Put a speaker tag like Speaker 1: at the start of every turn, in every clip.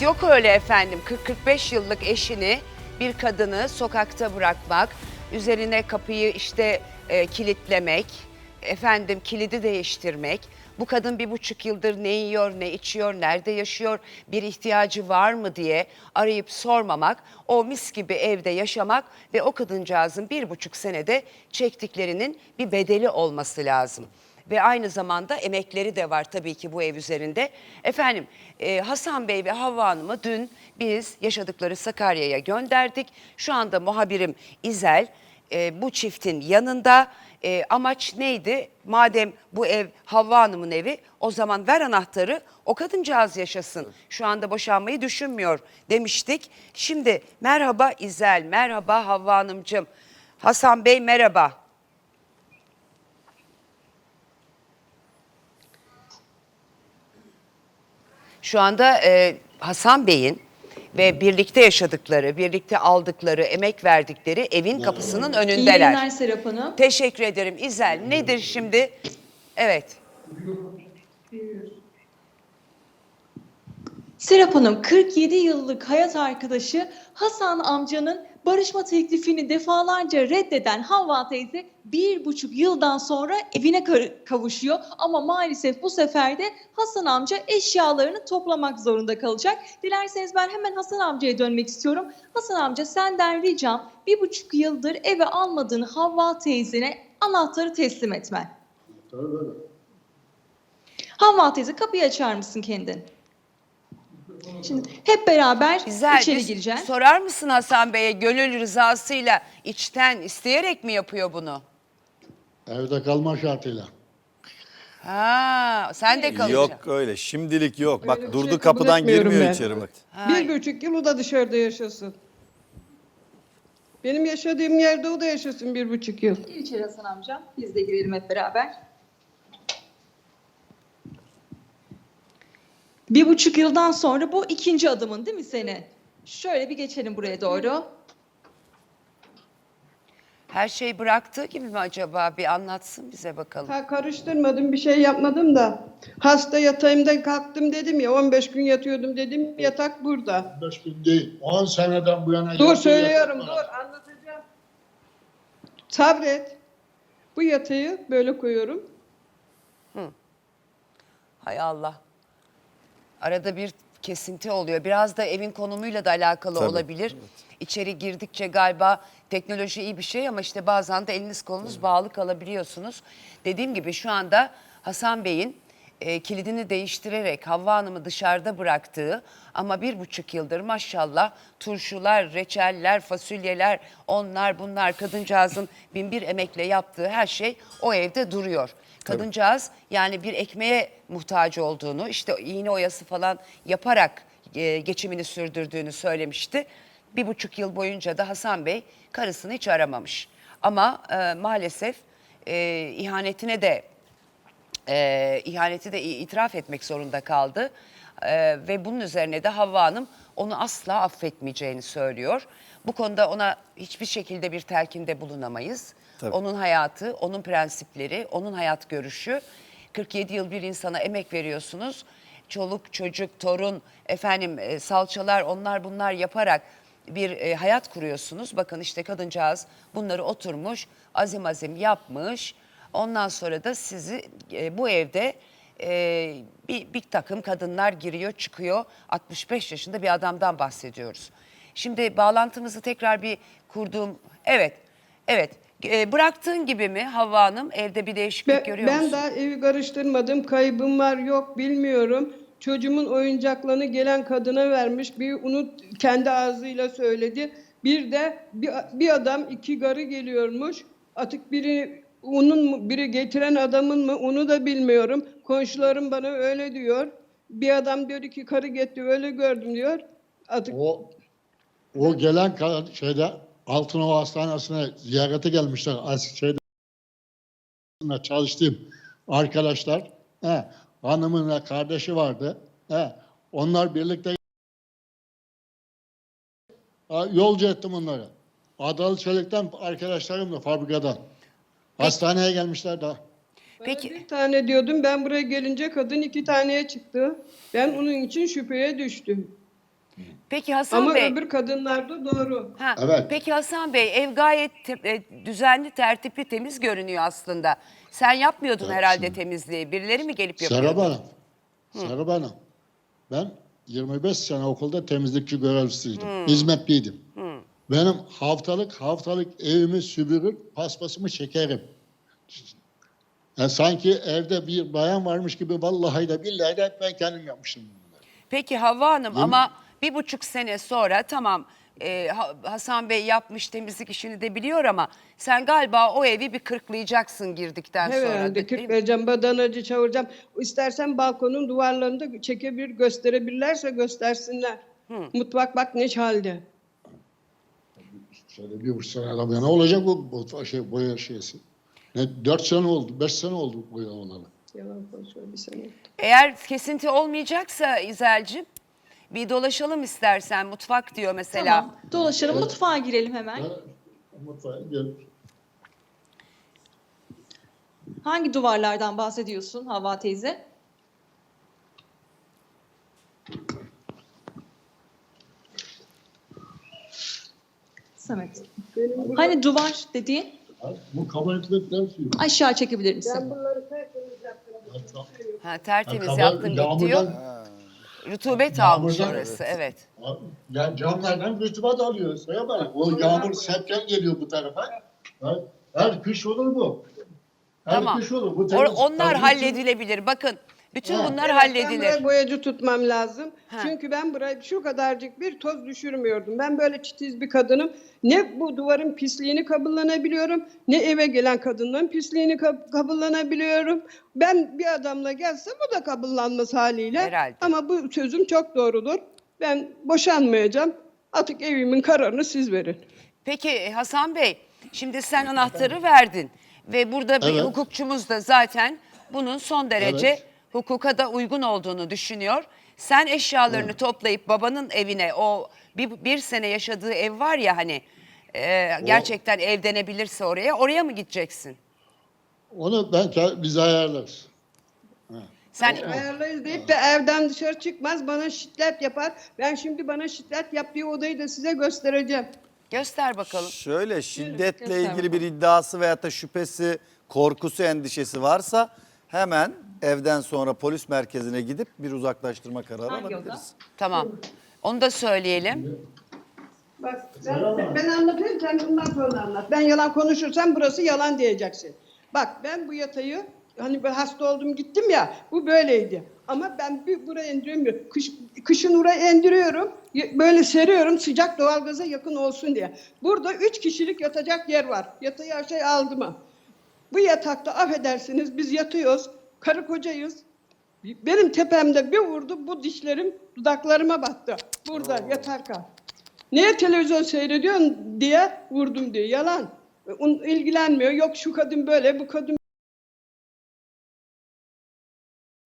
Speaker 1: Yok öyle efendim. 40-45 yıllık eşini bir kadını sokakta bırakmak, üzerine kapıyı işte e, kilitlemek, efendim kilidi değiştirmek. Bu kadın bir buçuk yıldır ne yiyor, ne içiyor, nerede yaşıyor, bir ihtiyacı var mı diye arayıp sormamak, o mis gibi evde yaşamak ve o kadıncağızın bir buçuk senede çektiklerinin bir bedeli olması lazım ve aynı zamanda emekleri de var tabii ki bu ev üzerinde. Efendim e, Hasan Bey ve Havva Hanım'ı dün biz yaşadıkları Sakarya'ya gönderdik. Şu anda muhabirim İzel e, bu çiftin yanında. E, amaç neydi? Madem bu ev Havva Hanım'ın evi o zaman ver anahtarı o kadıncağız yaşasın. Şu anda boşanmayı düşünmüyor demiştik. Şimdi merhaba İzel, merhaba Havva Hanımcığım. Hasan Bey merhaba. Şu anda e, Hasan Bey'in ve birlikte yaşadıkları, birlikte aldıkları, emek verdikleri evin kapısının
Speaker 2: İyi
Speaker 1: önündeler.
Speaker 2: günler Serap Hanım.
Speaker 1: Teşekkür ederim İzel. Nedir şimdi? Evet.
Speaker 2: Serap Hanım 47 yıllık hayat arkadaşı Hasan amcanın barışma teklifini defalarca reddeden Havva teyze bir buçuk yıldan sonra evine kavuşuyor. Ama maalesef bu sefer de Hasan amca eşyalarını toplamak zorunda kalacak. Dilerseniz ben hemen Hasan amcaya dönmek istiyorum. Hasan amca senden ricam bir buçuk yıldır eve almadığın Havva teyzene anahtarı teslim etmen. Havva teyze kapıyı açar mısın kendin? Şimdi hep beraber
Speaker 1: İzel
Speaker 2: içeri
Speaker 1: biz-
Speaker 2: gireceğiz.
Speaker 1: sorar mısın Hasan Bey'e gönül rızasıyla içten isteyerek mi yapıyor bunu?
Speaker 3: Evde kalma şartıyla.
Speaker 1: Ha, sen de kalacaksın.
Speaker 4: Yok öyle şimdilik yok. Bak
Speaker 5: Öyle bir
Speaker 4: durdu
Speaker 5: şey kabul
Speaker 4: kapıdan
Speaker 5: etmiyorum
Speaker 4: girmiyor
Speaker 5: ben.
Speaker 4: içeri bak.
Speaker 5: Bir buçuk yıl o da dışarıda yaşasın. Benim yaşadığım yerde o da yaşasın bir buçuk yıl.
Speaker 2: Gir içeri Hasan amca. Biz de girelim hep beraber. Bir buçuk yıldan sonra bu ikinci adımın değil mi senin? Şöyle bir geçelim buraya doğru.
Speaker 1: Her şey bıraktığı gibi mi acaba? Bir anlatsın bize bakalım.
Speaker 5: Ha karıştırmadım bir şey yapmadım da. Hasta yatağımda kalktım dedim ya 15 gün yatıyordum dedim yatak burada.
Speaker 3: 5 gün değil. 10 seneden bu yana.
Speaker 5: Dur
Speaker 3: yatıyor
Speaker 5: söylüyorum dur anlatacağım. Sabret. Bu yatağı böyle koyuyorum.
Speaker 1: Hay Allah. Arada bir kesinti oluyor. Biraz da evin konumuyla da alakalı
Speaker 4: Tabii,
Speaker 1: olabilir. İçeri girdikçe galiba teknoloji iyi bir şey ama işte bazen de eliniz kolunuz bağlı kalabiliyorsunuz. Dediğim gibi şu anda Hasan Bey'in e, kilidini değiştirerek Havva Hanım'ı dışarıda bıraktığı ama bir buçuk yıldır maşallah turşular, reçeller, fasulyeler, onlar bunlar kadıncağızın bin bir emekle yaptığı her şey o evde duruyor. Kadıncağız yani bir ekmeğe muhtaç olduğunu işte iğne oyası falan yaparak e, geçimini sürdürdüğünü söylemişti. Bir buçuk yıl boyunca da Hasan Bey karısını hiç aramamış. Ama e, maalesef e, ihanetine de e, ihaneti de itiraf etmek zorunda kaldı. E, ve bunun üzerine de Havva Hanım onu asla affetmeyeceğini söylüyor. Bu konuda ona hiçbir şekilde bir telkinde bulunamayız.
Speaker 4: Tabii.
Speaker 1: Onun hayatı, onun prensipleri, onun hayat görüşü. 47 yıl bir insana emek veriyorsunuz. Çoluk, çocuk, torun, efendim e, salçalar onlar bunlar yaparak bir e, hayat kuruyorsunuz. Bakın işte kadıncağız bunları oturmuş, azim azim yapmış. Ondan sonra da sizi e, bu evde bir, bir takım kadınlar giriyor çıkıyor. 65 yaşında bir adamdan bahsediyoruz. Şimdi bağlantımızı tekrar bir kurduğum, evet, evet. E, bıraktığın gibi mi Havva Hanım evde bir değişiklik
Speaker 5: Ben,
Speaker 1: görüyor
Speaker 5: ben
Speaker 1: musun?
Speaker 5: daha evi karıştırmadım. Kaybım var yok bilmiyorum. Çocuğumun oyuncaklarını gelen kadına vermiş. Bir onu kendi ağzıyla söyledi. Bir de bir, bir adam iki garı geliyormuş. Artık biri onun mu, biri getiren adamın mı onu da bilmiyorum. Komşularım bana öyle diyor. Bir adam diyor ki karı getti öyle gördüm diyor. Artık
Speaker 3: O o gelen şeyde Altınova Hastanesi'ne ziyarete gelmişler. Şeyde çalıştığım arkadaşlar. He, hanımın ve kardeşi vardı. He, onlar birlikte yolcu ettim onları. Adalı Çelik'ten arkadaşlarım da fabrikadan. Hastaneye gelmişler daha.
Speaker 1: Peki.
Speaker 5: bir tane diyordum ben buraya gelince kadın iki taneye çıktı. Ben onun için şüpheye düştüm.
Speaker 1: Peki Hasan
Speaker 5: Ama
Speaker 1: Bey.
Speaker 5: öbür kadınlarda doğru.
Speaker 1: Ha,
Speaker 3: Evet.
Speaker 1: Peki Hasan Bey ev gayet te- e, düzenli, tertipli, temiz görünüyor aslında. Sen yapmıyordun herhalde temizliği. Birileri mi gelip yapıyordu?
Speaker 3: Serap Hanım. Serap Hanım. Ben 25 sene okulda temizlikçi görevlisiydim. Hizmetliydim. Benim haftalık haftalık evimi süpürür, paspasımı çekerim. Yani sanki evde bir bayan varmış gibi vallahi de billahi de hep ben kendim yapmışım bunları.
Speaker 1: Peki Havva Hanım ama bir buçuk sene sonra tamam e, Ha- Hasan Bey yapmış temizlik işini de biliyor ama sen galiba o evi bir kırklayacaksın girdikten sonra.
Speaker 5: Herhalde
Speaker 1: değil
Speaker 5: kırk
Speaker 1: mi?
Speaker 5: vereceğim, badanacı çağıracağım. İstersen balkonun duvarlarını da çekebilir, gösterebilirlerse göstersinler. Mutfak bak ne halde.
Speaker 3: Şöyle bir buçuk sene adam ya ne olacak bu, bu şey, boya şeysi? Ne, dört sene oldu, beş sene oldu boya olalı.
Speaker 5: Yalan konuşuyor bir sene.
Speaker 1: Eğer kesinti olmayacaksa İzel'cim bir dolaşalım istersen mutfak diyor mesela.
Speaker 2: Tamam. Dolaşalım mutfağa girelim hemen.
Speaker 3: Ben mutfağa.
Speaker 2: Hangi duvarlardan bahsediyorsun Havva teyze? Samet. Hani duvar dediğin
Speaker 3: Bu kabarıklıklar suyu.
Speaker 2: aşağı çekebilir misin?
Speaker 5: Bunları tertemiz yaptım.
Speaker 1: Ha, tertemiz yaptın git
Speaker 3: yağmurdan-
Speaker 1: diyor. Rutubet almış
Speaker 3: Yağmurdan-
Speaker 1: orası evet.
Speaker 3: Ya camlardan rütubat alıyor. Saya bak. O yağmur sepken geliyor bu tarafa. Her, her kış olur bu. Her
Speaker 1: Tamam.
Speaker 3: kış olur. Bu
Speaker 1: Or-
Speaker 3: temiz-
Speaker 1: onlar
Speaker 3: tabii ki-
Speaker 1: halledilebilir. Bakın bütün bunlar
Speaker 5: Ben
Speaker 1: halledilir.
Speaker 5: buraya boyacı tutmam lazım.
Speaker 1: Ha.
Speaker 5: Çünkü ben buraya şu kadarcık bir toz düşürmüyordum. Ben böyle titiz bir kadınım. Ne bu duvarın pisliğini kabullanabiliyorum, ne eve gelen kadınların pisliğini kab- kabullanabiliyorum. Ben bir adamla gelsem o da kabullanmaz haliyle.
Speaker 1: Herhalde.
Speaker 5: Ama bu sözüm çok doğrudur. Ben boşanmayacağım. Artık evimin kararını siz verin.
Speaker 1: Peki Hasan Bey, şimdi sen anahtarı verdin ve burada bir
Speaker 3: Evet.
Speaker 1: hukukçumuz da zaten bunun son derece
Speaker 3: Evet.
Speaker 1: Hukuka da uygun olduğunu düşünüyor. Sen eşyalarını toplayıp babanın evine o bir, bir sene yaşadığı ev var ya hani e, gerçekten ev denebilirse oraya oraya mı gideceksin?
Speaker 3: Onu ben biz ayarlarız.
Speaker 1: Sen
Speaker 5: Ayarlayız deyip de evden dışarı çıkmaz bana şiddet yapar. Ben şimdi bana şiddet yaptığı odayı da size göstereceğim.
Speaker 1: göster bakalım.
Speaker 4: Şöyle şiddetle
Speaker 2: göster
Speaker 4: ilgili bir iddiası veyahut da şüphesi, korkusu, endişesi varsa hemen evden sonra polis merkezine gidip bir uzaklaştırma kararı
Speaker 2: Hangi
Speaker 4: alabiliriz.
Speaker 1: Tamam. Onu da söyleyelim.
Speaker 5: Bak ben, ben anlatayım sen bundan sonra anlat. Ben yalan konuşursam burası yalan diyeceksin. Bak ben bu yatayı hani ben hasta oldum gittim ya bu böyleydi. Ama ben bir buraya indiriyorum. Kış, kışın oraya indiriyorum. Böyle seriyorum sıcak doğalgaza yakın olsun diye. Burada üç kişilik yatacak yer var. Yatayı aşağıya aldım ha. Bu yatakta affedersiniz biz yatıyoruz. Karı kocayız. Benim tepemde bir vurdu bu dişlerim dudaklarıma battı. Burada yatarken. Niye televizyon seyrediyorsun diye vurdum diye. Yalan. İlgilenmiyor. Yok şu kadın böyle, bu kadın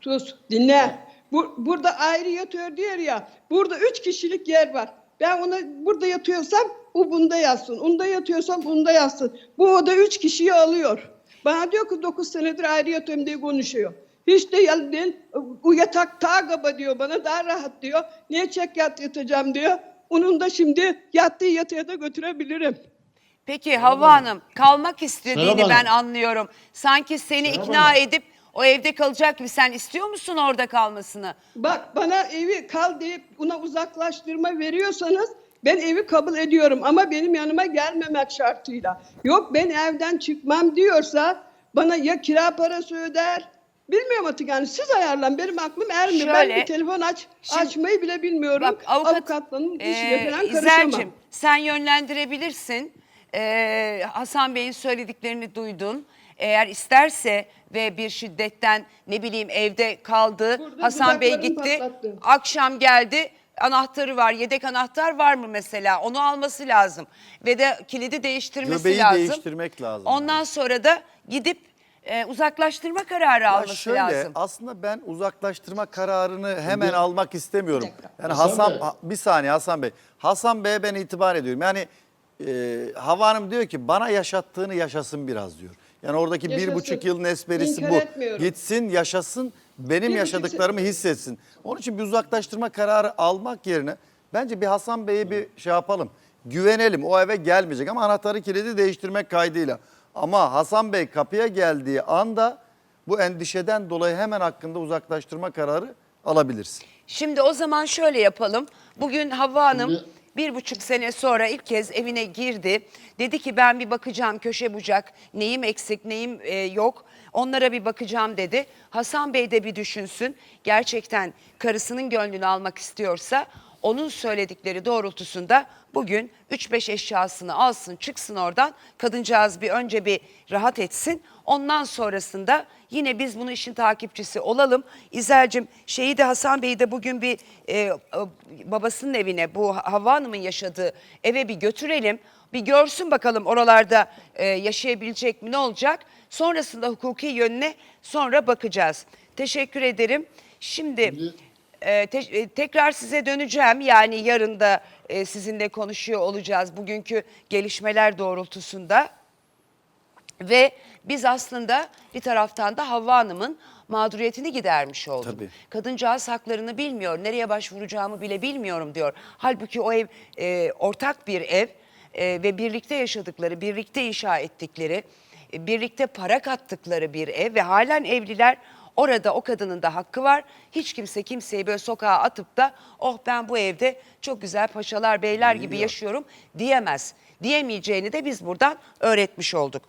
Speaker 5: Sus, dinle. Bu, burada ayrı yatıyor diyor ya. Burada üç kişilik yer var. Ben ona burada yatıyorsam o bunda yatsın. Onda yatıyorsam bunda yatsın. Bu oda üç kişiyi alıyor. Bana diyor ki dokuz senedir ayrı yatıyorum diye konuşuyor. Hiç de değil. Bu yatak daha kaba diyor bana daha rahat diyor. Niye çek yat yatacağım diyor. Onun da şimdi yattığı yatıya da götürebilirim.
Speaker 1: Peki Havva Hanım kalmak istediğini
Speaker 3: Hanım.
Speaker 1: ben anlıyorum. Sanki seni
Speaker 3: Serap
Speaker 1: ikna
Speaker 3: Hanım.
Speaker 1: edip o evde kalacak gibi sen istiyor musun orada kalmasını?
Speaker 5: Bak bana evi kal deyip ona uzaklaştırma veriyorsanız ben evi kabul ediyorum ama benim yanıma gelmemek şartıyla. Yok ben evden çıkmam diyorsa bana ya kira parası öder. Bilmiyorum artık yani siz ayarlan benim aklım ermiyor. Ben
Speaker 1: Şöyle,
Speaker 5: bir telefon aç
Speaker 1: şimdi-
Speaker 5: açmayı bile bilmiyorum.
Speaker 1: Bak avukat
Speaker 5: Avukatlığın işine
Speaker 1: eee,
Speaker 5: falan karışamam.
Speaker 1: sen yönlendirebilirsin. Eee, Hasan Bey'in söylediklerini duydun. Eğer isterse ve bir şiddetten ne bileyim evde kaldı.
Speaker 5: Burada
Speaker 1: Hasan Bey gitti.
Speaker 5: patlattı.
Speaker 1: Akşam geldi. Anahtarı var. Yedek anahtar var mı mesela? Onu alması lazım. Ve de kilidi değiştirmesi
Speaker 4: Göbeği
Speaker 1: lazım.
Speaker 4: değiştirmek lazım.
Speaker 1: Ondan sonra da gidip e, uzaklaştırma kararı
Speaker 4: Ya
Speaker 1: alması
Speaker 4: şöyle
Speaker 1: lazım.
Speaker 4: aslında ben uzaklaştırma kararını hemen almak istemiyorum.
Speaker 2: Bir.
Speaker 4: Yani
Speaker 3: Hasan
Speaker 4: Hasan,
Speaker 3: Bey.
Speaker 4: Ha- bir saniye Hasan Bey. Hasan Bey'e ben itibar ediyorum. Yani e, Hava Hanım diyor ki bana yaşattığını yaşasın biraz diyor. Yani oradaki bir
Speaker 5: Yaşasın.
Speaker 4: buçuk yılın esprisi
Speaker 5: İnkar
Speaker 4: bu.
Speaker 5: etmiyorum.
Speaker 4: Gitsin yaşasın benim yaşadıklarımı hissetsin. Onun için bir uzaklaştırma kararı almak yerine Bence bir Hasan Bey'e bir şey yapalım. Güvenelim o eve gelmeyecek ama anahtarı kilidi değiştirmek kaydıyla. Ama Hasan Bey kapıya geldiği anda bu endişeden dolayı hemen hakkında uzaklaştırma kararı alabilirsin.
Speaker 1: Şimdi o zaman şöyle yapalım. Bugün Havva Hanım
Speaker 3: Şimdi-
Speaker 1: bir buçuk sene sonra ilk kez evine girdi. Dedi ki ben bir bakacağım köşe bucak neyim eksik neyim e, yok onlara bir bakacağım dedi. Hasan Bey de bir düşünsün gerçekten karısının gönlünü almak istiyorsa onun söyledikleri doğrultusunda bugün 3-5 eşyasını alsın çıksın oradan kadıncağız bir önce bir rahat etsin ondan sonrasında yine biz bunu işin takipçisi olalım. İzel'cim şeyi de Hasan Bey'i de bugün bir e, babasının evine bu Havva Hanım'ın yaşadığı eve bir götürelim. Bir görsün bakalım oralarda e, yaşayabilecek mi ne olacak. Sonrasında hukuki yönüne sonra bakacağız. Teşekkür ederim. Şimdi
Speaker 3: Şimdi-
Speaker 1: e, te- e, tekrar size döneceğim. Yani yarın da e, sizinle konuşuyor olacağız bugünkü gelişmeler doğrultusunda. Ve biz aslında bir taraftan da Havva Hanım'ın mağduriyetini gidermiş olduk.
Speaker 4: Tabii.
Speaker 1: Kadıncağız haklarını bilmiyor, nereye başvuracağımı bile bilmiyorum diyor. Halbuki o ev e, ortak bir ev e, ve birlikte yaşadıkları, birlikte inşa ettikleri, birlikte para kattıkları bir ev ve halen evliler. Orada o kadının da hakkı var. Hiç kimse kimseyi böyle sokağa atıp da oh ben bu evde çok güzel paşalar beyler gibi yaşıyorum diyemez. Diyemeyeceğini de biz buradan öğretmiş olduk.